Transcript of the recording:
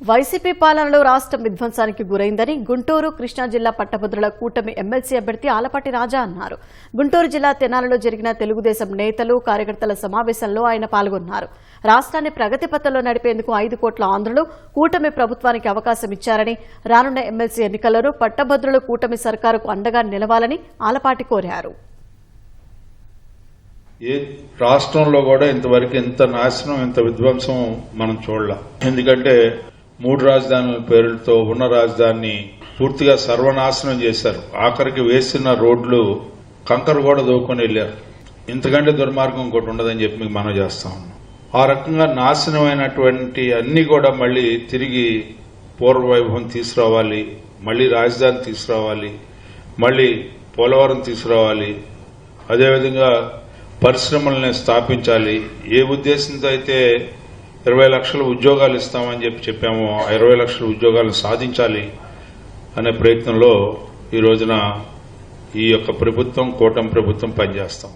YCP పాలనలో రాష్ట్రం విధ్వంసానికి గురైందని గుంటూరు కృష్ణా జిల్లా పట్టభద్రుల కూటమి ఎమ్మెల్సీ అభ్యర్థి ఆలపాటి రాజా అన్నారు. గుంటూరు జిల్లా తెనాలలో జరిగిన తెలుగుదేశం నేతలు కార్యకర్తల సమావేశంలో ఆయన పాల్గొన్నారు. రాష్ట్రాన్ని ప్రగతి పథంలో నడిపేందుకు ఐదు కోట్ల ఆంధ్రులు కూటమి ప్రభుత్వానికి అవకాశం ఇచ్చారని రానున్న ఎమ్మెల్సీ ఎన్నికల్లోనూ పట్టభద్రుల కూటమి సర్కారుకు అండగా నిలవాలని ఆలపాటి కోరారు. ఏ రాష్ట్రంలో కూడా ఇంతవరకు ఇంత నాశనం ఇంత విధ్వంసం మనం చూడలేం. ఎందుకంటే మూడు రాజధానుల పేరుతో ఉన్న రాజధానిని పూర్తిగా సర్వనాశనం చేశారు. ఆఖరికి వేసిన రోడ్లు కంకర కూడా దోకొని వెళ్ళారు. ఇంతకంటే దుర్మార్గం ఇంకోటి ఉండదని చెప్పి మీకు మనం చేస్తా ఉన్నాం. ఆ రకంగా నాశనమైనటువంటి అన్ని కూడా మళ్ళీ తిరిగి పూర్వవైభవం తీసుకురావాలి మళ్ళీ రాజధాని తీసుకురావాలి మళ్ళీ పోలవరం తీసుకురావాలి అదేవిధంగా పరిశ్రమల్ని స్థాపించాలి. ఏ ఉద్దేశంతో అయితే ఇరవై లక్షల ఉద్యోగాలు ఇస్తామని చెప్పి చెప్పాము. ఆ ఇరవై లక్షల ఉద్యోగాలను సాధించాలి అనే ప్రయత్నంలో ఈ రోజున ఈ యొక్క ప్రభుత్వం కూటమి ప్రభుత్వం పనిచేస్తాం.